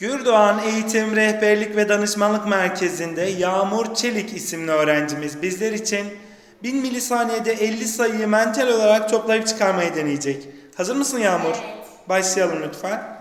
Gürdoğan Eğitim, Rehberlik ve Danışmanlık Merkezi'nde Yağmur Çelik isimli öğrencimiz bizler için 1000 milisaniyede 50 sayıyı mental olarak toplayıp çıkarmayı deneyecek. Hazır mısın Yağmur? Evet. Başlayalım lütfen.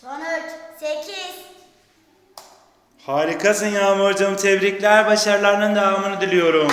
Sonuç 8. Harikasın Yağmurcuğum. Tebrikler. Başarılarının devamını diliyorum.